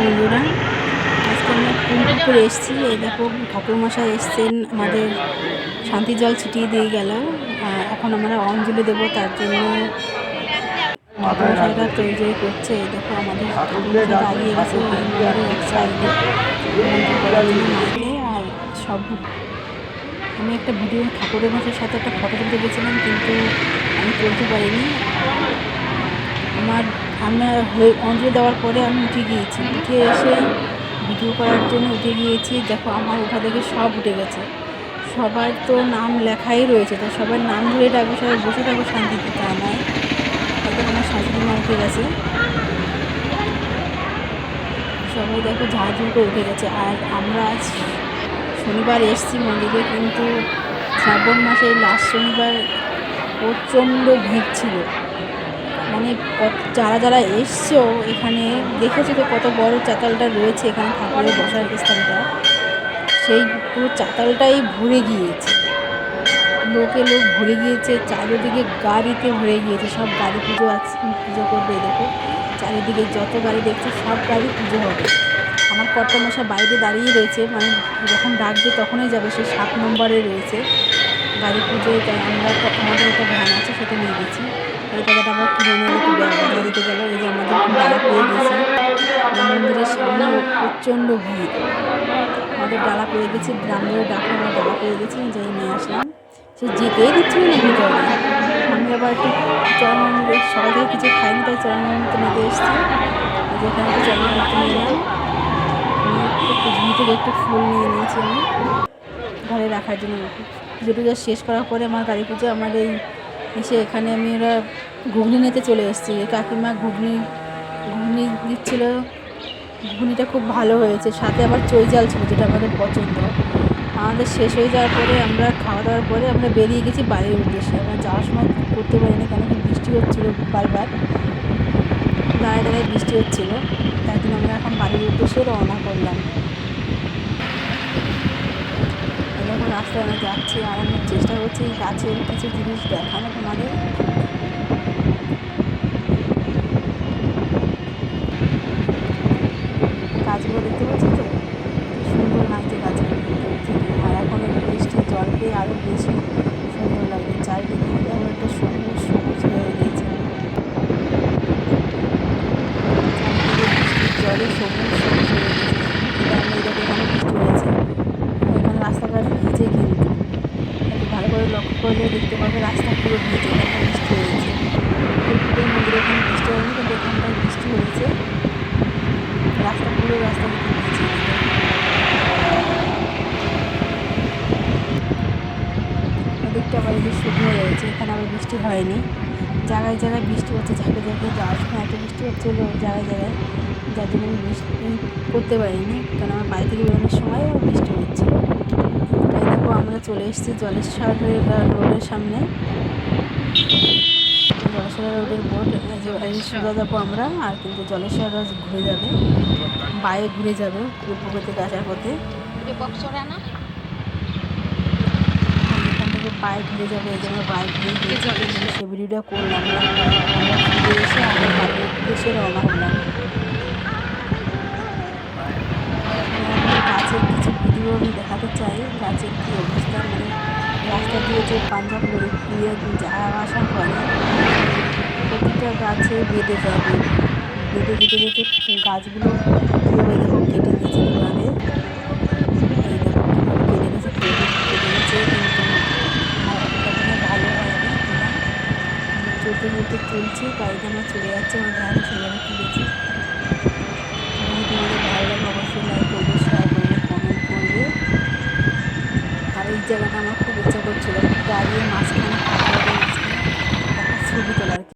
বন্ধুরা, আজকে আমরা ফুলপুকুরে এসেছি। এই দেখো, ঠাকুরমশাই এসছেন, আমাদের শান্তি জল ছিটিয়ে দিয়ে গেল। এখন আমরা অঞ্জলি দেবো, তার জন্য ঠাকুরমশাইরা তৈরি করছে। এই দেখো, আমাদের দাঁড়িয়ে গেছে আর সব আমি একটা ভিডিও ঠাকুরের মশাইয়ের সাথে একটা ফটো তুলতে গেছিলাম, কিন্তু আমি তুলতে পারিনি। আমার আমরা হয়ে অঞ্জলি দেওয়ার পরে আমি উঠে গিয়েছি। উঠে এসে ভিডিও করার জন্য উঠে গিয়েছি। দেখো আমার ওঠা থেকে সব উঠে গেছে। সবার তো নাম লেখাই রয়েছে, তো সবার নাম ধরে ডাকবো, সবাই বসে থাকব শান্তিতে তা নয়। হয়তো আমার শাশুড়ি মা উঠে গেছে। সবাই দেখো ঝাড়ঝুড় করে উঠে গেছে। আর আমরা আজ শনিবার এসছি মন্দিরে, কিন্তু শ্রাবণ মাসের লাস্ট শনিবার প্রচণ্ড ভিড় ছিল। মানে যারা যারা এসছো এখানে দেখেছ তো কত বড় চাতালটা রয়েছে এখানে ঠাকুরের বসার স্থানটা? সেই পুরো চাতালটাই ভরে গিয়েছে। লোকে লোক ভরে গিয়েছে, চারিদিকে গাড়িতে ভরে গিয়েছে, সব গাড়ি পুজো আছে পুজো করবে দেখো। চারিদিকে যত গাড়ি দেখছ সব গাড়ি পুজো হবে। আমার কর্তমশা বাইরে দাঁড়িয়ে রয়েছে মানে যখন ডাকবে তখনই যাবে, সে সাত নম্বরে রয়েছে। গাড়ি পুজোয় আমরা আমাদের একটা ভ্যান আছে, সেটা নিয়ে গেছি। আবার কিনে নিয়ে একটু দিতে গেল। এই যে আমাদের ডালা পেয়ে গেছে। মন্দিরের সামনে প্রচণ্ড ভিড়। আমাদের ডালা পেয়ে গেছি গ্রাম ধরে ডাকা আমরা ডালা পেয়ে গেছি যাই নিয়ে আসলাম। সে যেতেই দিচ্ছিল না ভিতরে আমি আবার একটু চরণামৃত সকাল থেকে কিছু খাইনি, তাই চরণামৃত নিতে এসেছি। এই যে এখানে একটু চরণামৃত নিয়ে এলাম। নিয়ে একটু থেকে একটু ফুল নিয়ে নিয়েছি আমি। ঘরে রাখার জন্য। পুজো শেষ করার পরে আমার গাড়ি পুজো আমার এই এসে এখানে আমি ওরা ঘুগনি নিতে চলে এসেছি। কাকিমা ঘুগনি ঘুগনি দিচ্ছিল। ঘুগনিটা খুব ভালো হয়েছে। সাথে আবার চই জাল ছিল, যেটা আমাদের পছন্দ। আমাদের শেষ হয়ে যাওয়ার পরে আমরা খাওয়া দাওয়ার পরে আমরা বেরিয়ে গেছি বাড়ির উদ্দেশ্যে। আমরা যাওয়ার সময় করতে পারিনি, কেন কি বৃষ্টি হচ্ছিল বারবার। দাঁড়ায় দাঁড়ায় বৃষ্টি হচ্ছিল। তাই জন্য আমরা এখন বাড়ির উদ্দেশ্যে রওনা করলাম। রাস্তায় আমরা যাচ্ছি আর আমি চেষ্টা করছি গাছের কিছু জিনিস দেখানো তোমাদের গাছগুলো দেখতে পাচ্ছি তো কি সুন্দর লাগছে গাছগুলো থেকে আর এখন এই বৃষ্টির জল পেয়ে আরও বেশি সুন্দর লাগছে চারিদিকে এমন একটা সবুজ সবুজ হয়ে গিয়েছে চারিদিকে বৃষ্টির জলে সবুজ সবুজ হয়ে গেছে এখানে এই দেখো এখানে বৃষ্টি হয়েছে এখানে রাস্তাঘাট ভিজে কিন্তু একটু ভালো করলে দেখতে পাবে রাস্তা পুরো ভিজে বৃষ্টি হয়েছে। ফুলপুরের মন্দিরে এখানে বৃষ্টি হয়নি, কিন্তু এখানটায় বৃষ্টি হয়েছে। রাস্তা পুরো রাস্তা ভিজে এদিকটা আবার এদিকে শুকনো রয়েছে, এখানে আবার বৃষ্টি হয়নি। জায়গায় জায়গায় বৃষ্টি হচ্ছে, ঝাঁকে ঝাঁকে যাওয়ার সময় এত বৃষ্টি হচ্ছিল জায়গায় জায়গায়। যার জন্য আমি বৃষ্টি করতে পারিনি, কারণ আমার বাড়ি থেকে বেরোনোর সময় আমার বৃষ্টি হচ্ছিল। চলে এসেছি জলেশ্বরের রোডের সামনে। জলেশ্বর রোডের বোর্ড সোজা যাব আমরা আর কিন্তু জলেশ্বর রোড ঘুরে যাবে। বাইরে ঘুরে যাবে পুকুর থেকে আসার পথে। পায়ে ঘুরে যাবে এই জন্য বাইক ঘুরে সে ভিডিওটা করলাম না। আমরা ফিরে এসে আমরা রওনা হলাম গাছের কিছু ভিডিও আমি দেখাতে চাই গাছের কী অবস্থা মানে রাস্তা দিয়ে যে পাঞ্জাব লড়ি দিয়ে যাওয়া আসা করে। প্রতিটা গাছে বেঁধে যাবে বেঁধে যেতে যেতে গাছগুলো কেটে গেছে কীভাবে? কেটে গেছে কেটে গেছে কিন্তু ভালো হয়নি। চলতে চলতে চলছি আমার চলে যাচ্ছে, আমার গাড়ি সেভাবে তুলেছি। তোমাদের ভালো লাগে, অবশ্যই লাইক করবে শেয়ার করবে কমেন্ট করবে। আর এই জায়গাটা আমার ইচ্ছা করছিল। দাঁড়িয়ে মাঝখানে